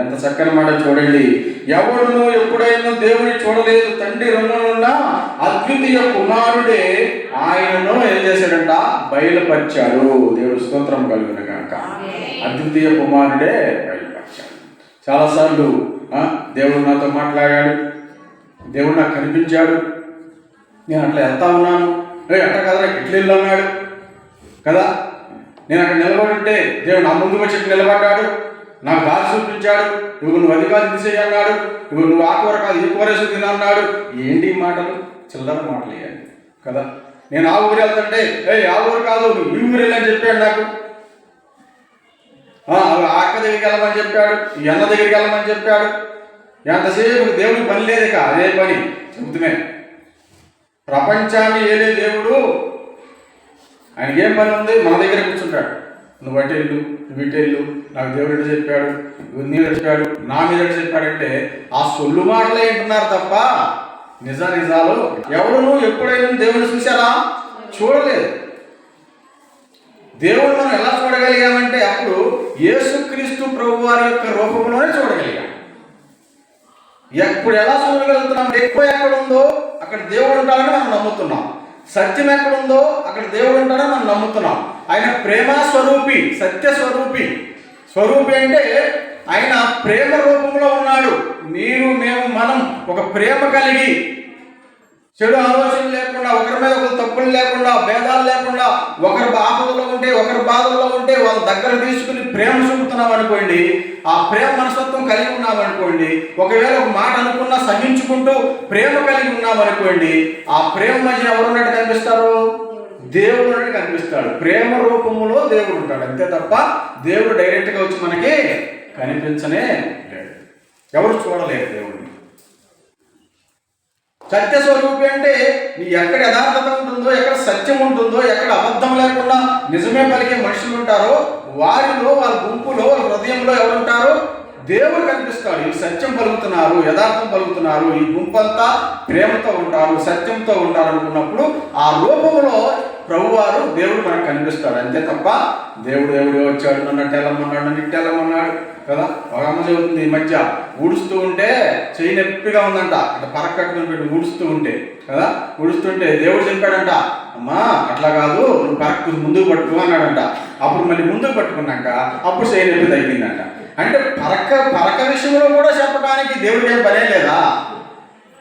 ఎంత చక్కని మాట చూడండి. ఎవడును ఎప్పుడైనా దేవుని చూడలేదు. తండ్రి రంగునున్న అద్వితీయ కుమారుడే ఆయనను ఏం చేశాడంట? బయలుపరిచాడు. దేవుడు స్తోత్రం కలిగిన కాక అద్వితీయ కుమారుడే బయలుపరిచాడు. చాలాసార్లు దేవుడు నాతో మాట్లాడాడు. దేవుడు నాకు కనిపించాడు. నేను అట్లా వెళ్తా ఉన్నాను. అట్ట కదా ఇట్లా అన్నాడు కదా? నేను అక్కడ నిలబడి ఉంటే దేవుడు నా ముందుకు వచ్చి నిలబడ్డాడు. నాకు దారి చూపించాడు. ఇవి నువ్వు అధికారులు తీసేయి అన్నాడు. ఇవి నువ్వు ఆ కాదు ఈ కూర వేసి అన్నాడు. ఏంటి మాటలు? చిల్లర మాటలు ఇవ్వండి కదా? నేను ఆ ఊరు వెళ్తుంటే ఏ ఆ ఊరు కాదు నువ్వు ఈ ఊరు వెళ్ళని చెప్పాడు నాకు. ఆ అక్క దగ్గరికి వెళ్ళమని చెప్పాడు ఈ అన్న దగ్గరికి వెళ్ళమని చెప్పాడు. ఎంతసేపు దేవుడికి పని లేదు ఇక అదే పని. చెబుతుమే ప్రపంచాన్ని ఏలే దేవుడు. ఆయనకి ఏం పని ఉంది? మన దగ్గర కూర్చుంటాడు. నువ్వు అటు వెళ్ళు నువ్వు ఇటు వెళ్ళు నాకు దేవుడు చెప్పాడు ఇవన్నీ చెప్పాడు నా మీద చెప్పాడంటే ఆ సొల్లు మాటలే వింటున్నారు తప్ప నిజ నిజాలు ఎవడును ఎప్పుడైనా దేవుని చూసారా చూడలేదు. దేవుడు మనం ఎలా చూడగలిగామంటే అప్పుడు యేసుక్రీస్తు ప్రభు వారి యొక్క రూపంలోనే చూడగలిగాం. ఎప్పుడు ఎలా చూడగలుగుతున్నాం? ఎక్కువ ఎక్కడ ఉందో అక్కడ దేవుడు ఉంటాడని మనం నమ్ముతున్నాం. సత్యం ఎక్కడ ఉందో అక్కడ దేవుడు ఉంటాడని మనం నమ్ముతున్నాం. ఆయన ప్రేమ స్వరూపి సత్య స్వరూపి. స్వరూపి అంటే ఆయన ప్రేమ రూపంలో ఉన్నాడు. మీరు మేము మనం ఒక ప్రేమ కలిగి చెడు ఆలోచన లేకుండా ఒకరి మీద ఒకరు తప్పులు లేకుండా భేదాలు లేకుండా ఒకరి ఆపదలో ఉంటే ఒకరి బాధల్లో ఉంటే వాళ్ళ దగ్గర తీసుకుని ప్రేమ చూపుతున్నాం అనుకోండి ఆ ప్రేమ మనస్తత్వం కలిగి ఉన్నాం అనుకోండి ఒకవేళ ఒక మాట అనుకున్నా సహించుకుంటూ ప్రేమ కలిగి ఉన్నాం అనుకోండి ఆ ప్రేమ మధ్య ఎవరు ఉన్నట్టు కనిపిస్తారు? దేవుడు ఉన్నట్టు కనిపిస్తాడు. ప్రేమ రూపములో దేవుడు ఉంటాడు అంతే తప్ప దేవుడు డైరెక్ట్గా వచ్చి మనకి కనిపించనే లేడు. ఎవరు చూడలేరు దేవుడిని సత్య స్వరూపి అంటే నీ ఎక్కడ యథార్థత ఉంటుందో ఎక్కడ సత్యం ఉంటుందో ఎక్కడ అబద్ధం లేకుండా నిజమే పలికే మనుషులు ఉంటారో వారిలో వాళ్ళ గుంపులో వాళ్ళ హృదయంలో ఎవరుంటారో దేవుడు కనిపిస్తాడు. ఈ సత్యం పలుకుతున్నారు యథార్థం పలుకుతున్నారు ఈ గుంపంతా ప్రేమతో ఉంటారు సత్యంతో ఉంటారు అనుకున్నప్పుడు ఆ రూపంలో ప్రభువారు దేవుడు మనకు కనిపిస్తాడు. అంతే తప్ప దేవుడు ఎవడు వచ్చాడు నన్ను టెల్లమన్నాడు నన్ను కదా? ఒక అమ్మ చెబుతుంది ఈ మధ్య ఊడుస్తూ ఉంటే చెయ్యి నొప్పిగా ఉందంట. అంటే పరకట్టుకుని పెట్టి ఊడుస్తూ ఉంటే కదా? ఊడుస్తుంటే దేవుడు చెప్పాడంట అమ్మా అట్లా కాదు నువ్వు ముందుకు పట్టుకో అన్నాడంట. అప్పుడు మళ్ళీ ముందుకు పట్టుకున్నాక అప్పుడు చెయ్యి నొప్పి తగ్గిందంట. అంటే పరక పరక విషయంలో కూడా చెప్పడానికి దేవుడికి ఏం పనే లేదా?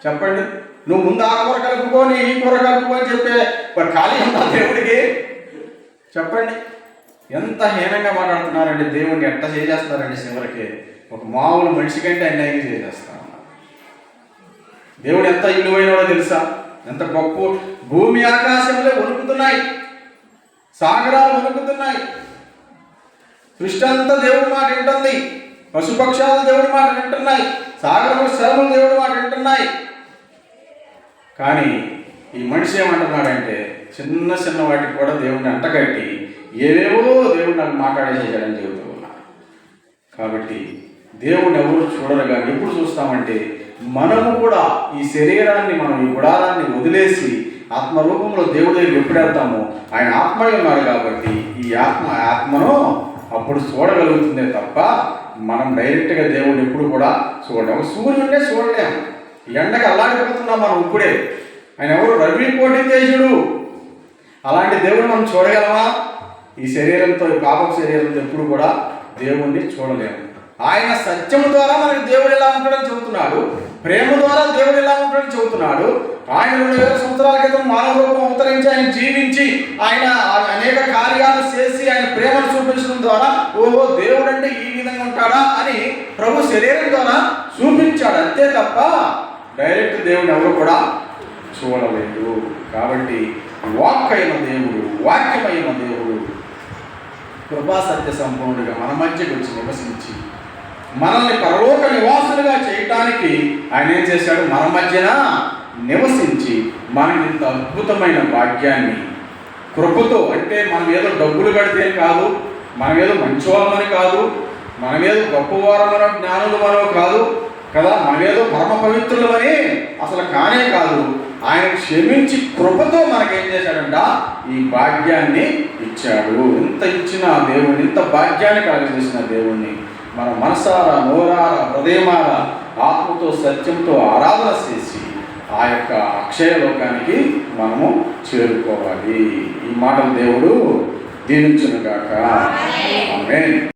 చెప్పండి. నువ్వు ముందు ఆ కూర కలుపుకొని ఈ కూర కలుపుకొని చెప్పే మరి ఖాళీ ఉందా దేవుడికి? చెప్పండి. ఎంత హీనంగా మాట్లాడుతున్నారండి దేవుడిని ఎంత చేసేస్తారండి చివరికి. ఒక మామూలు మనిషి కంటే అన్యాయం చేసేస్తా దేవుడు ఎంత ఇలువైనడో తెలుసా? ఎంత గొప్ప భూమి ఆకాశంలో వణుకుతున్నాయి. సాగరాలు వణుకుతున్నాయి. సృష్టి అంతా దేవుడు మాట వింటుంది. పశుపక్షాలు దేవుడి మాట వింటున్నాయి. సాగరము శ్రమలు దేవుడి మాట వింటున్నాయి. కానీ ఈ మనిషి ఏమంటున్నాడంటే చిన్న చిన్న వాటికి కూడా దేవుడిని అంటగట్టి ఏవేవో దేవుడు నాకు మాట్లాడేసేసాడని చెబుతూ ఉన్నాడు కాబట్టి దేవుడిని ఎవరు చూడరు కానీ ఎప్పుడు చూస్తామంటే మనము కూడా ఈ శరీరాన్ని మనం ఈ గుడారాన్ని వదిలేసి ఆత్మరూపంలో దేవుడి దగ్గర ఎప్పుడు వెళ్తామో ఆయన ఆత్మగా ఉన్నాడు కాబట్టి ఈ ఆత్మ ఆత్మను అప్పుడు చూడగలుగుతుందే తప్ప మనం డైరెక్ట్గా దేవుడిని ఎప్పుడు కూడా చూడలేము. సూర్యుడినే చూడలేము. ఎండకి అల్లాడిపోతున్నాం మనం ఇప్పుడే. ఆయన ఎవరు? రవి పోటీ అలాంటి దేవుడిని మనం చూడగలమా? ఈ శరీరంతో ఈ పాప శరీరంతో ఎప్పుడు కూడా దేవుణ్ణి చూడలేము. ఆయన సత్యము ద్వారా మనకి దేవుడు ఎలా ఉంటాడని చెబుతున్నాడు. ప్రేమ ద్వారా దేవుడు ఎలా ఉంటాడని చెబుతున్నాడు. ఆయన రెండు వేల సంవత్సరాల క్రితం మానవ రూపం అవతరించి ఆయన జీవించి ఆయన అనేక కార్యాలు చేసి ఆయన ప్రేమను చూపించడం ద్వారా ఓహో దేవుడు అంటే ఈ విధంగా ఉంటాడా అని ప్రభు శరీరం ద్వారా చూపించాడు. అంతే తప్ప డైరెక్ట్ దేవుని ఎవరు కూడా చూడలేదు. కాబట్టి వాక్ అయిన దేవుడు వాక్యమైన దేవుడు కృపా సత్య సంపూర్ణుడిగా మన మధ్యకి వచ్చి నివసించి మనల్ని పరలోక నివాసులుగా చేయటానికి ఆయన ఏం చేశాడు? మన మధ్యన నివసించి మనకి ఇంత అద్భుతమైన భాగ్యాన్ని కృపతో అంటే మనం ఏదో డబ్బులు కడితే కాదు మనం ఏదో మంచివాళ్ళమని కాదు మనం ఏదో గొప్పవారమనో జ్ఞానులు మనో కాదు కదా మనమేదో పరమ పవిత్రులమని అసలు కానే కాదు. ఆయన క్షమించి కృపతో మనకేం చేశాడంట? ఈ భాగ్యాన్ని ఇచ్చాడు. ఇంత ఇచ్చిన దేవుడిని ఇంత భాగ్యాన్ని కలగజేసిన దేవుణ్ణి. మన మనసారా నోరారా హృదయమారా ఆత్మతో సత్యంతో ఆరాధన చేసి ఆ యొక్క అక్షయ లోకానికి మనము చేరుకోవాలి. ఈ మాటలు దేవుడు దీనించునుగాక ఆమేన్.